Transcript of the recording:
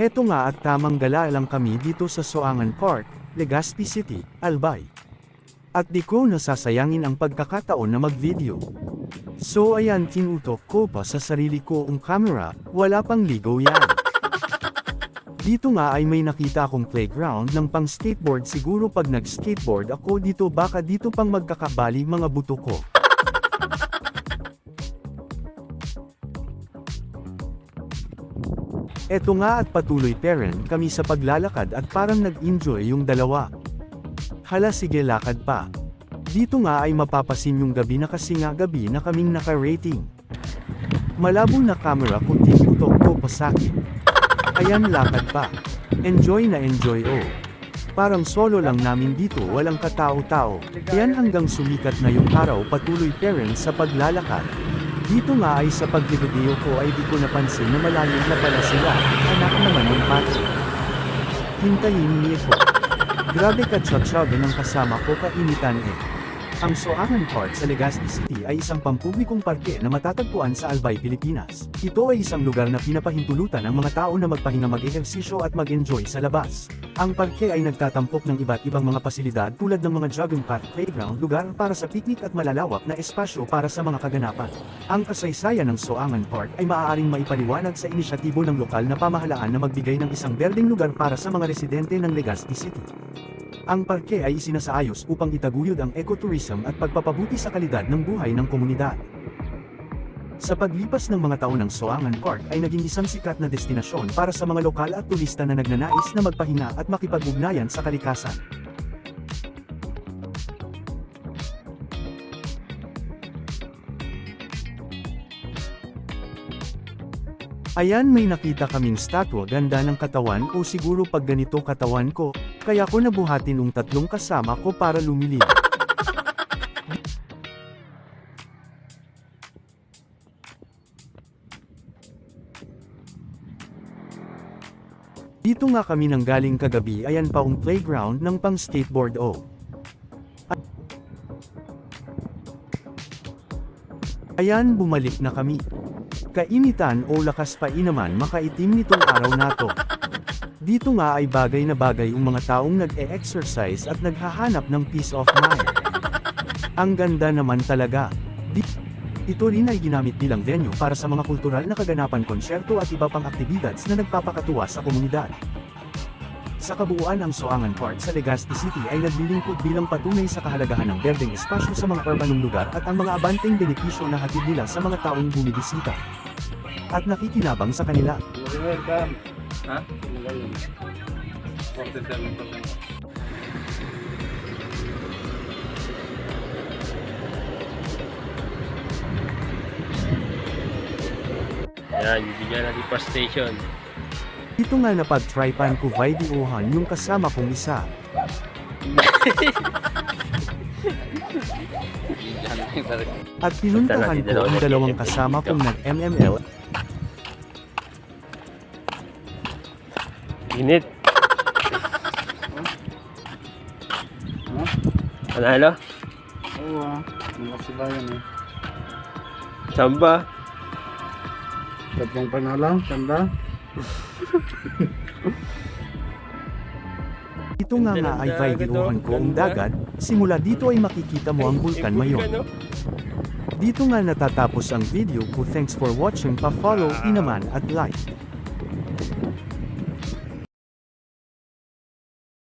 Heto nga at tamang gala lang kami dito sa Soangan Park, Legazpi City, Albay. At di ko nasasayangin ang pagkakataon na mag-video. So ayan tinutok ko pa sa sarili ko ang camera, wala pang ligaw yan. Dito nga ay may nakita akong playground ng pang skateboard siguro pag nag-skateboard ako dito baka dito pang magkakabali mga buto ko. Eto nga at patuloy parent kami sa paglalakad at parang nag-enjoy yung dalawa. Hala sige lakad pa. Dito nga ay mapapasin yung gabi na kasi nga gabi na kaming naka-rating. Malabo na camera kung tinutok ko pa sakin. Ayan lakad pa. Enjoy na enjoy oh. Parang solo lang namin dito walang katao-tao. Ayan hanggang sumikat na yung araw patuloy parents sa paglalakad. Dito nga ay sa pag-video ko ay di ko napansin na malayo na pala sila, anak naman ng Patrick. Hintayin niya ko. Grabe ka tsatsaga ng kasama ko kainitan eh. Ang Soangan Park sa Legazpi City ay isang pampublikong parke na matatagpuan sa Albay, Pilipinas. Ito ay isang lugar na pinapahintulutan ang mga tao na magpahinga mag-ehersisyo at mag-enjoy sa labas. Ang parke ay nagtatampok ng iba't ibang mga pasilidad tulad ng mga jogging path, playground, lugar para sa picnic at malalawak na espasyo para sa mga kaganapan. Ang kasaysayan ng Soangan Park ay maaaring maipaliwanag sa inisyatibo ng lokal na pamahalaan na magbigay ng isang berdeng lugar para sa mga residente ng Legazpi City. Ang parke ay isinasaayos upang itaguyod ang ecotourism at pagpapabuti sa kalidad ng buhay ng komunidad. Sa paglipas ng mga taon ng Soangan Park ay naging isang sikat na destinasyon para sa mga lokal at turista na nagnanais na magpahinga at makipag-ugnayan sa kalikasan. Ayan may nakita kaming statwa ganda ng katawan o siguro pag ganito katawan ko, kaya ko nabuhatin ang tatlong kasama ko para lumilip. Dito nga kami nang galing kagabi ayan pa ang playground ng pang skateboard o. Ayan bumalik na kami. Kainitan o lakas pa inaman makaitim nitong araw na to. Dito nga ay bagay na bagay ang mga taong nag-e-exercise at naghahanap ng peace of mind. Ang ganda naman talaga. Di ito rin ay ginamit bilang venue para sa mga kultural na kaganapan konsyerto at iba pang aktibidades na nagpapakatuwa sa komunidad. Sa kabuuan ang Soangan Park sa Legazpi City ay naglilingkod bilang patunay sa kahalagahan ng berdeng espasyo sa mga urbanong lugar at ang mga abanteng benepisyo na hatid nila sa mga taong bumibisita. At nakikinabang sa kanila. Welcome. Ha? Ngayon. 47 pa lang. Yan, bibigyan natin pa station. Dito nga napag-trypan ko videohan yung kasama kong isa. At pinuntahan ko ang dalawang kasama kong nag-MML Init. Panalo? Oo ah. Mga sila yan eh. Samba? Tatlong panalo. Tanda. Dito nga nga ay videohan ko ang dagat, simula dito ay makikita mo ang Bulkan Mayon. Dito nga natatapos ang video ko thanks for watching pa-follow, inaman at like.